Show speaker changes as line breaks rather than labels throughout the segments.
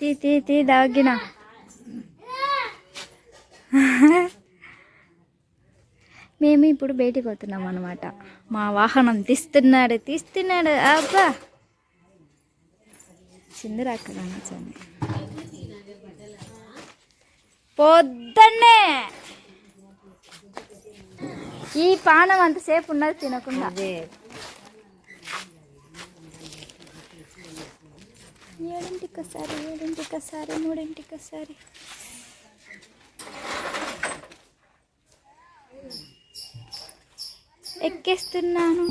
తీ తీ తీ దాగిన మేము ఇప్పుడు బయటికి పోతున్నాం అనమాట మా వాహనం తీస్తున్నాడు తీస్తున్నాడు. అబ్బా! చిందరాక రానొచ్చింది పొద్దున్నే! ఈ పానం అంతసేపు ఉన్నది తినకుండా. ఏడింటికొకసారి మూడింటికి ఒకసారి ఎక్కేస్తున్నాను.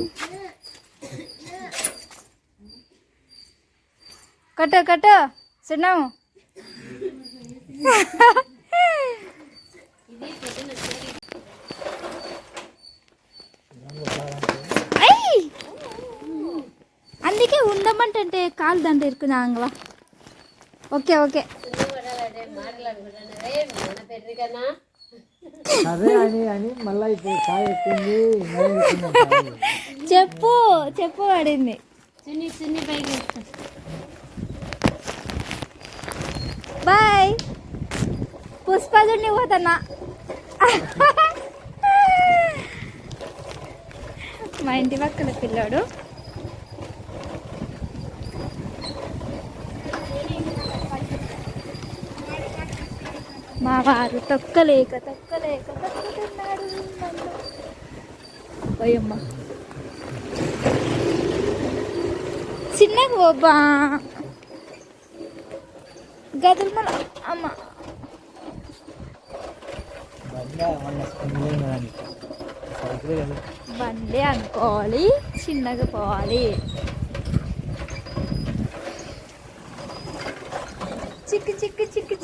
కట్ట కట్ట చిన్నాము ఇంటికి ఉండమంటే కాలు దండ ఇరుకున్నాంగవా ఓకే. ఓకే చెప్పు చెప్పు పడింది. బాయ్. పుష్పజుడిని పోతున్నా. మా ఇంటి పక్కన పిల్లాడు. మా వారు తొక్కలేక తొక్కలేక తొక్కుతున్నాడు పోయమ్మ చిన్నగా పోబ్బా గదులు మన అమ్మ
బండి
అనుకోవాలి చిన్నగా పోవాలి చిక్కు చిక్కు చిక్కు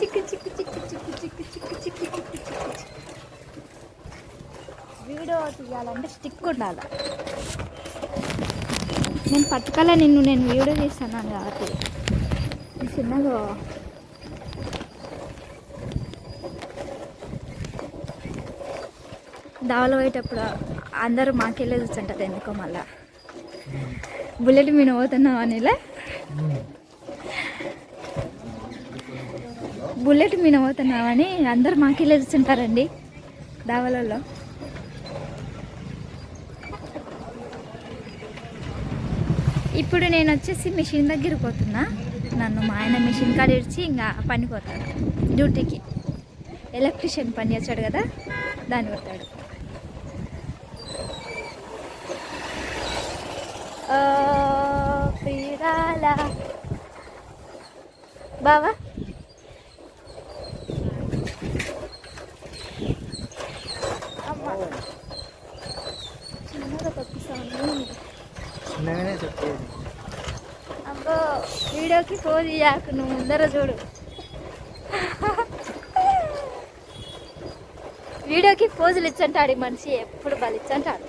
వీడియో తీయాలంటే స్టిక్ ఉండాలి. నేను పట్టుకల నిన్ను నేను వీడియో తీస్తున్నాను కాబట్టి చిన్నగా దావలో పోయేటప్పుడు అందరూ మాకెళ్ళే చూస్తుంటారు ఎందుకో మళ్ళా. బుల్లెట్ మీద పోతున్నాం అనిలే? బుల్లెట్ మీద పోతున్నామని అందరూ మాకెళ్ళే చూస్తుంటారండి దావలలో. ఇప్పుడు నేను వచ్చేసి మిషన్ దగ్గర పోతున్నా. నన్ను మా ఆయన మిషన్ కాడ ఇడిచి ఇంకా పని పోతాడు డ్యూటీకి. ఎలక్ట్రిషియన్ పని చేస్తాడు కదా దాన్ని పోతాడు ఓ బావా అమ్మ చిన్నగా తప్పిస్తాను
చిన్నగానే చెప్పేది
అబ్బో వీడియోకి ఫోన్ చేయకు నువ్వు ముందర చూడు. వీడియోకి పోజులు ఇచ్చంటాడు ఈ మనిషి ఎప్పుడు బలి ఇచ్చంటాడు.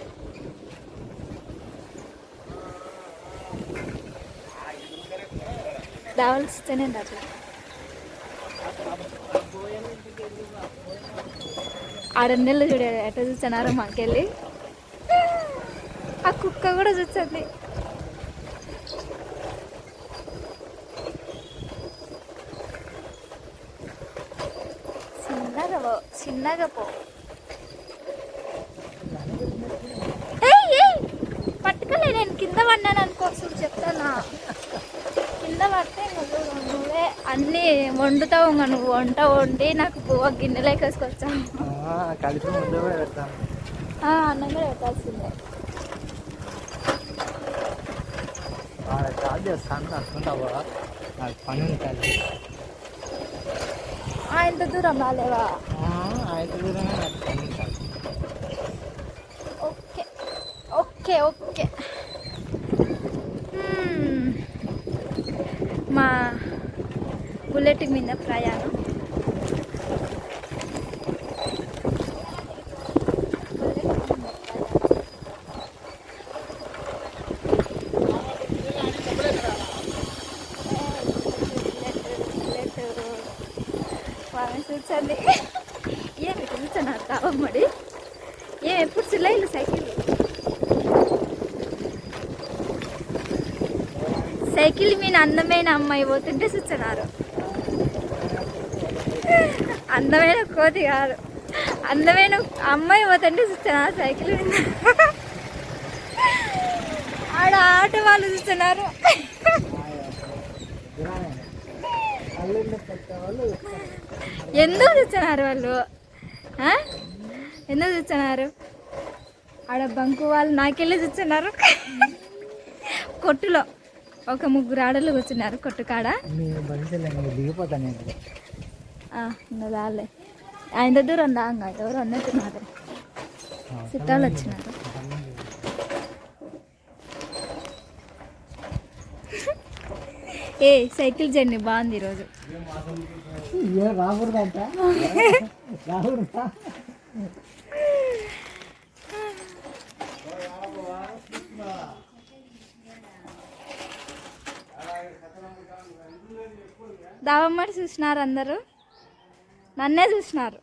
దావలిస్తేనే రాజు ఆడ నెలలు చూడ ఎట్లా చూస్తున్నారు మాకెళ్ళి. ఆ కుక్క కూడా చూస్తుంది చిన్నగా పో చిన్నగా పో. పట్టుకోలే నేను కింద పడినాను అనుకోసం చెప్తానా? కింద పడితే నువ్వు నువ్వే అన్నీ వండుతావు ఇంకా నువ్వు వంట వండి నాకు పువ్వు
పెడతాను.
ఆ, అన్నం కూడా పెట్టాల్సిందే.
అనుకుంటావా నాకు పని ఉంటుంది
ఆయన దూరం రాలేవా?
ఆయన దూరమే
ఓకే ఓకే ఓకే. మా బుల్లెట్ మీద ప్రయాణం. చూసండి ఏమి కూర్చున్నారు కావమ్మడి ఏం ఎప్పుడు చిల్లైలు సైకిల్? సైకిల్ మీద అందమైన అమ్మాయి పోతుంటే చూస్తున్నారు అందమైన కోతి కాదు. అందమైన అమ్మాయి పోతుంటే చూస్తున్నారు సైకిల్ మీద. ఆడ ఆట వాళ్ళు చూస్తున్నారు ఎందుకు చూస్తున్నారు వాళ్ళు? ఎందుకు చూస్తున్నారు? ఆడ బంకు వాళ్ళు నాకెళ్ళి చూస్తున్నారు. కొట్టులో ఒక ముగ్గురు ఆడలు కూర్చున్నారు కొట్టు కాడ. ఇంకా ఆయన దూరం రాగా ఎవరు అన్నట్టున్నారు చుట్టాలు వచ్చినారు. ఏ సైకిల్ జర్నీ బాగుంది ఈరోజు. దావమ్మడి చూసినారు అందరూ? నన్నే చూసినారు.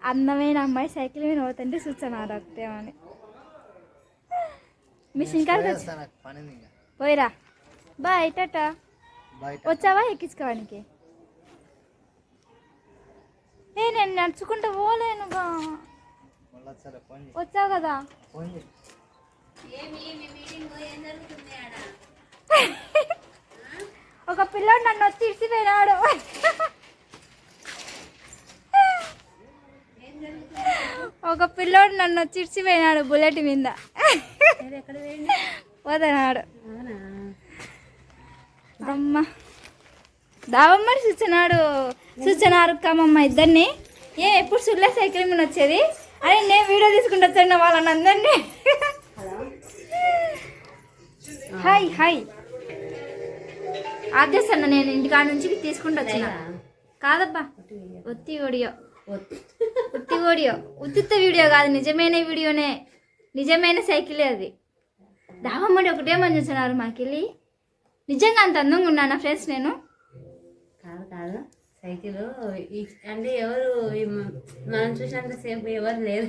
అందమైన అమ్మాయి సైకిల్ మీద పోతుంటే చూస్తున్నారు ఒకటేమని మిషన్ కాడికి వచ్చి
నాకు పని ఉంది ఇంకా.
పోయిరా. Bye tata. వచ్చావా ఎక్కించుకోవడానికి? ఏ నేను నడుచుకుంటూ
చేయి.
వచ్చావు కదా. ఒక పిల్లోడు నన్ను వచ్చి ఇడిచిపోయినాడు ఒక పిల్లోడు నన్ను వచ్చి ఇడిచిపోయినాడు బుల్లెట్ మీద. పోతున్నాడు అమ్మ. దావమ్మని చూస్తున్నాడు చూస్తున్నారు కమ్మమ్మ ఇద్దరిని. ఏ ఎప్పుడు సుల్లే సైకిల్ మీద వచ్చేది? అరే నేను వీడియో తీసుకుంటూ వచ్చాను వాళ్ళని అందరినీ హాయ్ హాయ్. ఆదేశన్న నేను ఇంటికాడ నుంచి తీసుకుంటూ వచ్చిన. కాదబ్బా. ఒత్తి వీడియో. ఉత్తి వీడియో. ఉత్తిత్త వీడియో కాదు నిజమైన వీడియోనే. నిజమైన సైకిలే అది. దావమ్మడి ఒకటేమని చూస్తున్నారు మాకెళ్ళి నిజంగా అంత అందంగా ఉన్నానా ఫ్రెండ్స్ నేను?
కాదు కాదు. సైకిల్ అంటే ఎవరు మనం చూసినంత సేపు ఎవరు లేరు.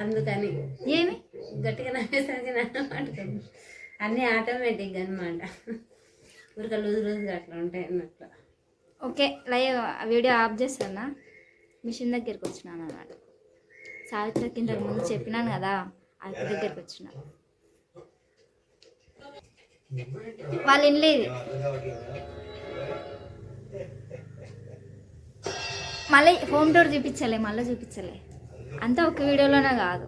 అందుకని
ఏమి?
గట్టిగా నమ్మేసరికి నమ్మటం అన్నీ ఆటోమేటిక్ అనమాట ఊరిక లూజ్ లూజ్గా అట్లా ఉంటాయి అన్నట్లు.
ఓకే లైవ్ వీడియో ఆఫ్ చేస్తానా? మిషన్ దగ్గరికి వచ్చినాను అన్నమాట. సావిత్రకి ఇంతకు ముందు చెప్పినాను కదా అక్క దగ్గరికి వచ్చిన. వాళ్ళు వినలేదు. మళ్ళీ హోమ్ డోర్ చూపించలే మళ్ళీ చూపించలే. అంతా ఒక వీడియోలోనే కాదు.